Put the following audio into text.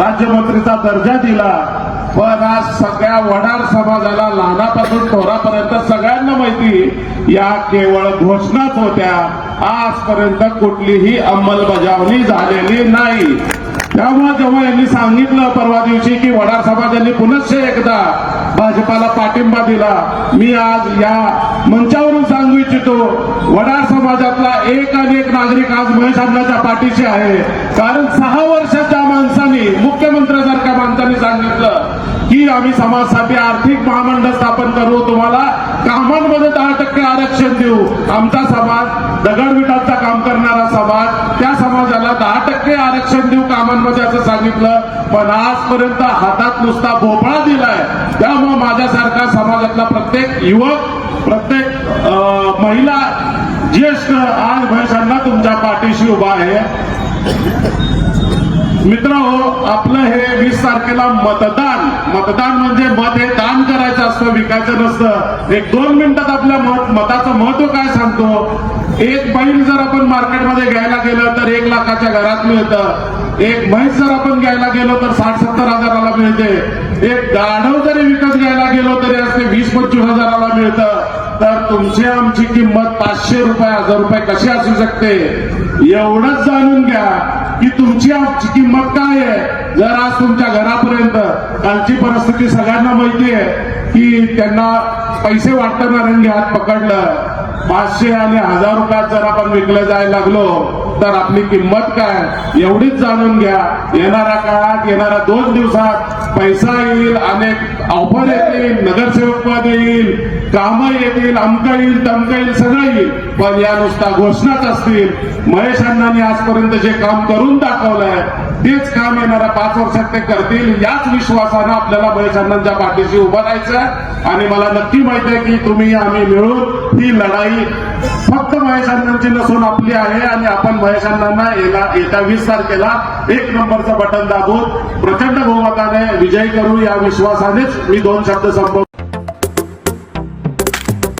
राज्यमंत्रीचा दर्जा दिला. पण आज सगळ्या वडार समाजाला लहानापासून थोरापर्यंत सगळ्यांना माहिती या केवळ घोषणाच होत्या. आजपर्यंत कुठलीही अंमलबजावणी झालेली नाही. त्यामुळे जेव्हा यांनी सांगितलं परवा दिवशी की वडार समाजांनी पुनश्च एकदा भाजपाला पाठिंबा दिला मी आज या मंचावरून सांगू इच्छितो वडार समाजातला एक आणि एक नागरिक आज महेश अन्नाच्या पाठीशी आहे. कारण सांगितलं की आम्ही समाजासाठी आर्थिक महामंडळ स्थापन करू तुम्हाला कामांमध्ये दहा टक्के आरक्षण देऊ. आमचा समाज दगडविटांचा काम करणारा समाज त्या समाजाला दहा टक्के आरक्षण देऊ कामांमध्ये असं सांगितलं. पण आजपर्यंत हातात नुसता भोपळा दिलाय. त्यामुळे माझ्यासारखा समाजातला प्रत्येक युवक प्रत्येक अं, महिला ज्येष्ठ आज भैसांना तुमच्या पाठीशी उभा आहे. मित्र हो आपलं हे वीस तारखेला मतदान. मतदान म्हणजे मत हे दान करायचं असतं विकायचं नसतं. एक दोन मिनिटात आपल्या मत मताचं महत्त्व काय सांगतो? एक बैल जर आपण मार्केटमध्ये घ्यायला गेलं तर एक लाखाच्या घरात मिळतं. एक म्हैस जर आपण घ्यायला गेलो तर साठ सत्तर हजाराला मिळते. एक गाढव जरी विकत घ्यायला गेलो तरी असते वीस पंचवीस हजाराला मिळतं. तर तुमची आमची किंमत पाचशे रुपये हजार रुपये कशी असू शकते? एवढंच जाणून घ्या. की तुमची आमची किंमत काय आहे? जर आज तुमच्या घरापर्यंत कालची परिस्थिती सगळ्यांना माहिती आहे की त्यांना पैसे वाटताना रंगी हात पकडलं. पाचशे आणि हजार रुपयात जर आपण विकलं जायला लागलो तर आपली किंमत काय? एवढीच जाणून घ्या. येणाऱ्या काळात येणाऱ्या दोन दिवसात पैसा येईल अनेक ऑफर येतील नगरसेवक पद येईल कामं येतील अमका येईल तमका येईल सगळं येईल. पण या नुसता घोषणाच असतील. महेश अण्णांनी आजपर्यंत जे काम करून दाखवलंय तेच काम येणाऱ्या पाच वर्षात ते करतील याच विश्वासानं आपल्याला महेश अण्णांच्या पाठीशी उभं राहायचं आणि मला नक्की माहिती आहे की तुम्ही आम्ही मिळून ही लढाई फक्त महेश अण्णांची नसून आपली आहे आणि आपण महेश अण्णांना येत्या वीस तारखेला एक नंबरचं बटन दाबून प्रचंड बहुमताने विजयी करू या विश्वासानेच मी दोन शब्द संपवतो.